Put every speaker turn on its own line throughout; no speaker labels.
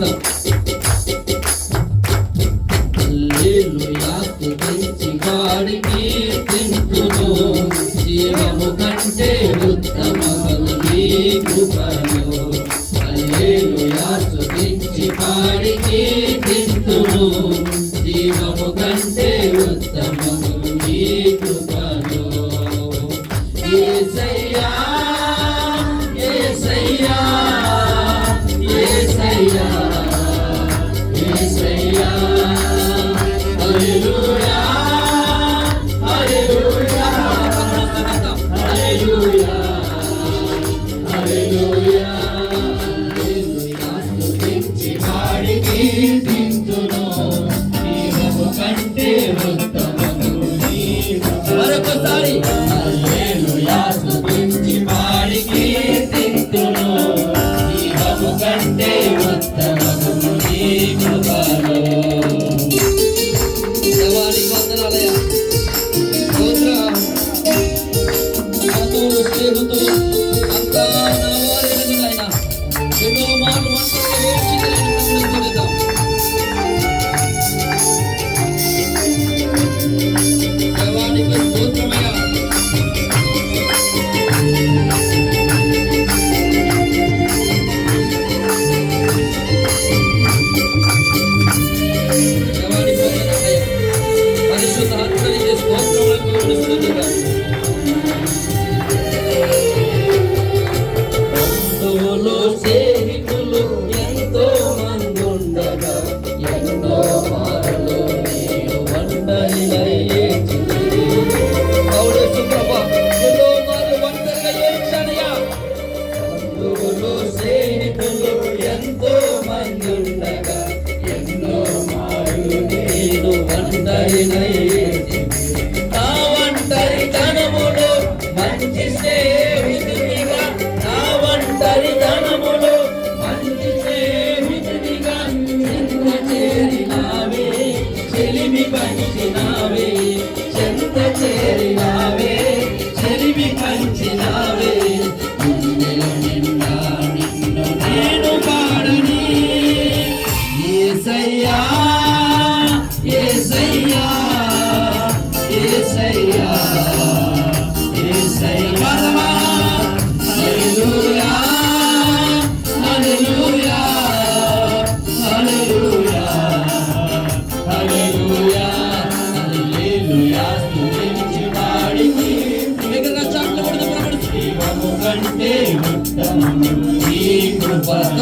చూద్దాం. వాడికి తింటును జీవము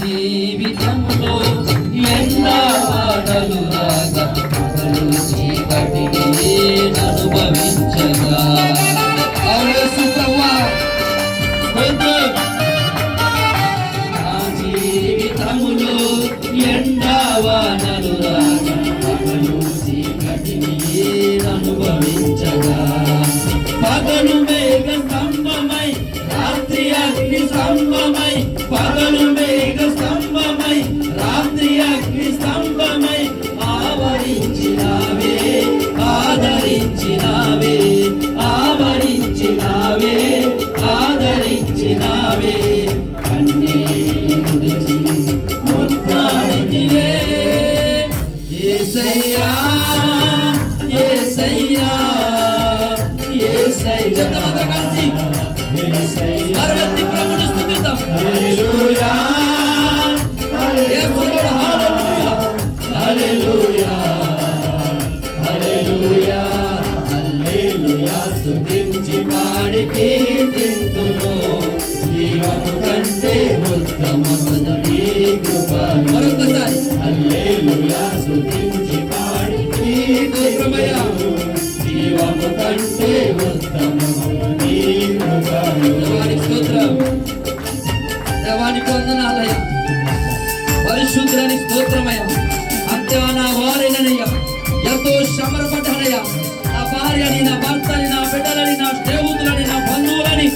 నా జీవితంలో ఎండాడలు రాగా పగలు చీకటిని అనుభవించగా అవును జీవితములో ఎండవానలు రాగా చీకటిని అనుభవించగా పగలు పార్వతీ ప్రభుని స్తుతిద్దాం హల్లెలూయా యేసుడు హల్లెలూయా. ఎంతో శ్రమపడ్డానయ్యా నా భార్యని నా భర్తని నా బిడ్డలని నా స్నేహితులని నా బంధువులని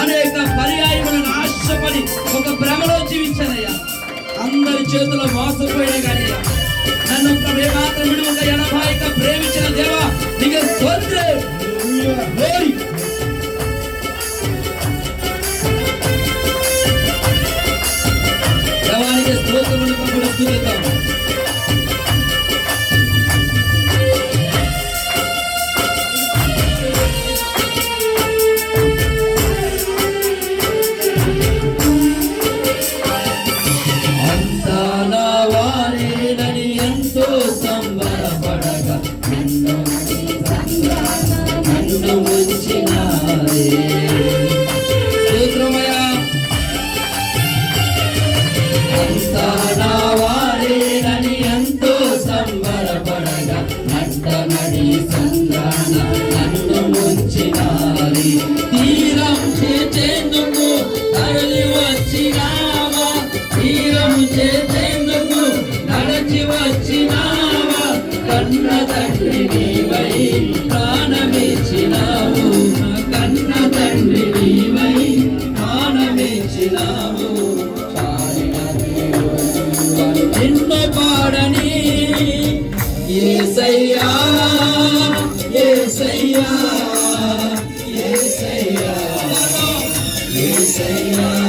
అనేక పర్యాయములను ఆశపడి ఒక భ్రమలో జీవించానయ్యా. అందరి చేతిలో మోసపోయినా కానీ నన్ను ప్రభే మాత్రం ఎనభాయిక ప్రేమించిన దేవా నీకు స్తోత్రం. Glory. దేవానికి స్తోత్రములు ప్రభుడు నన్ను ఉంచినారే. అంతా నా వారేనని ఎంతో సంబరపడగా నట్టనడి సంద్రాన నన్ను ముంచినారి తీరం చేసేందుకు తరలి వచ్చినావా? తీరం చేసేందుకు నడచి వచ్చినావా? కన్న తండ్రి నీవై ఏసయ్యా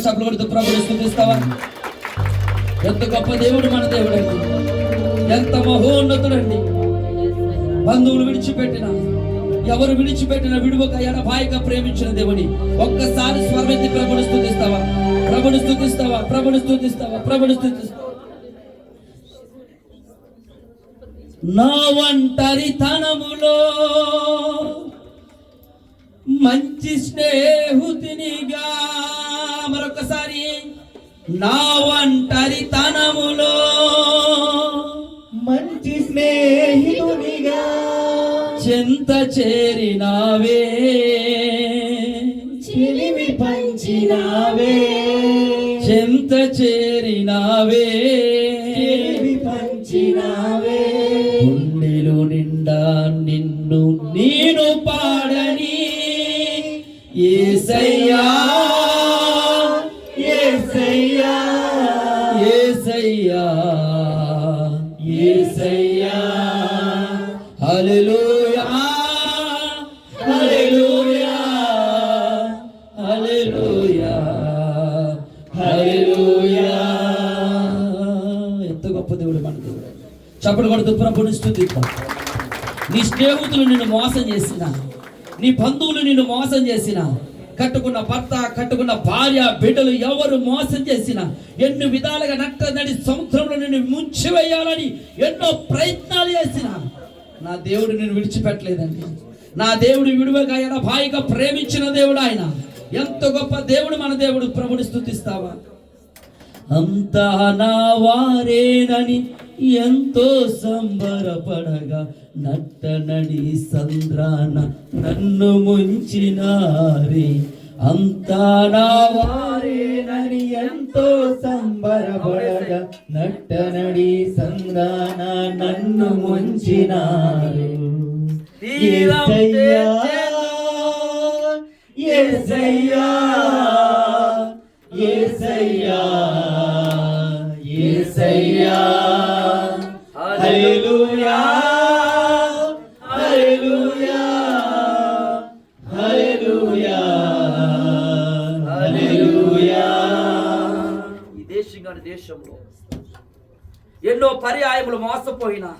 చప్పలు కొడుతూ ప్రభుని స్తుతిస్తావా ఎంత గొప్ప దేవుడు మన దేవుడు ఎంత మహోన్నతుడండి బంధువులు విడిచిపెట్టిన ఎవరు విడిచిపెట్టిన విడువక ఎడబాయిగా ప్రేమించిన దేవుని. ఒక్కసారి స్వర్వెత్తి ప్రభుని స్థుతిస్తావా? ప్రభుని స్థుతిస్తావా? ప్రభుని స్థుతిస్తావా? ప్రభుని స్థుతిస్తావా? నా ఒంటరితనములో మంచి స్నేహితునిగా మరొకసారి నా ఒంటరితనములో చెంత చేరినావే.
చిలిమి పంచినావే.
చెంత చేరినావే.
చిలిమి పంచినావే.
గుండెలు నిండా నిన్ను నేను పాడని ఏసయ్యా. గొప్ప దేవుడు మన దేవుడు. చప్పటి కొడుతూ ప్రభుని స్థుతిద్దాం. నీ స్నేహితులు నిన్ను మోసం చేసిన నీ బంధువులు నిన్ను మోసం చేసిన కట్టుకున్న భర్త కట్టుకున్న భార్య బిడ్డలు ఎవరు మోసం చేసిన ఎన్ని విధాలుగా నట్ట నడి సముద్రంలో నిన్ను ముంచివేయాలని ఎన్నో ప్రయత్నాలు చేసిన నా దేవుడు నేను విడిచిపెట్టలేదండి. నా దేవుడు విడువగా భాయిగా ప్రేమించిన దేవుడు ఆయన. ఎంత గొప్ప దేవుడు మన దేవుడు ప్రభుని స్థుతిస్తావా? అంతా నా వారేనని ఎంతో సంబరపడగా నట్టనడి సంద్రాన నన్ను ముంచినారే. అంతా నా
వారేనని ఎంతో సంబరపడగా నట్టనడి సంద్రాన నన్ను ముంచినారు. యేసయ్యా యేసయ్యా యేసయ్యా యేసయ్యా హల్లెలూయా హల్లెలూయా హల్లెలూయా హల్లెలూయా.
ఈ దేశం దేశంలో ఎన్నో పర్యాయములు మోసపోయినా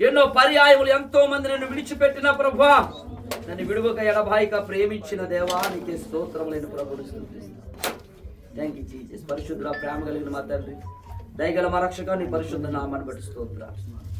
ఎన్నో పర్యాయములు ఎంతో మంది నన్ను విడిచిపెట్టిన ప్రభా నన్ను విడువక ఎడబాయిక ప్రేమించిన దేవా నీకే స్తోత్రం లేని ప్రభుడు థ్యాంక్ యూ జీసస్ పరిశుద్ధ ప్రేమ కలిగిన మా తండ్రి. దయగల మా రక్షక నీ పరిశుద్ధ నామాన్ని బట్టి స్తోత్ర